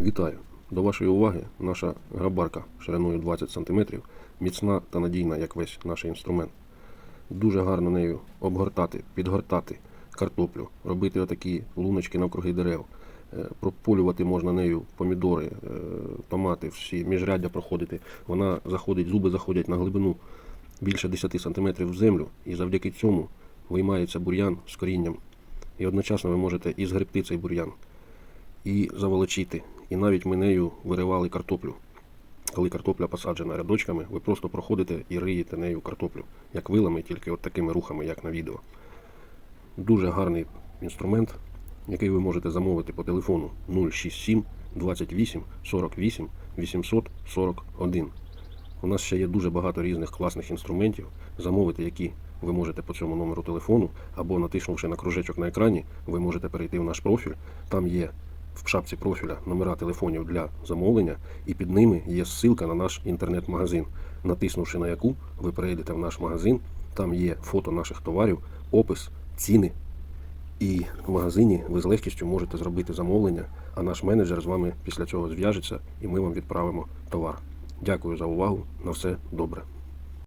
Вітаю! До вашої уваги наша грабарка шириною 20 см, міцна та надійна, як весь наш інструмент. Дуже гарно нею обгортати, підгортати картоплю, робити отакі луночки навкруги дерев. Е, Прополювати можна нею помідори, е, томати, всі міжряддя проходити. Вона заходить, зуби заходять на глибину більше 10 см в землю, і завдяки цьому виймається бур'ян з корінням. І одночасно ви можете і згребти цей бур'ян, і заволочити. І навіть ми нею виривали картоплю. Коли картопля посаджена рядочками, ви просто проходите і риєте нею картоплю, як вилами, тільки от такими рухами, як на відео. Дуже гарний інструмент, який ви можете замовити по телефону 067 28 48 841. У нас ще є дуже багато різних класних інструментів, замовити які ви можете по цьому номеру телефону, або натиснувши на кружечок на екрані, ви можете перейти в наш профіль. Там є в шапці профіля номера телефонів для замовлення, і під ними є ссылка на наш інтернет-магазин, натиснувши на яку ви перейдете в наш магазин. Там є фото наших товарів, опис, ціни. І в магазині ви з легкістю можете зробити замовлення, а наш менеджер з вами після цього зв'яжеться і ми вам відправимо товар. Дякую за увагу. На все добре.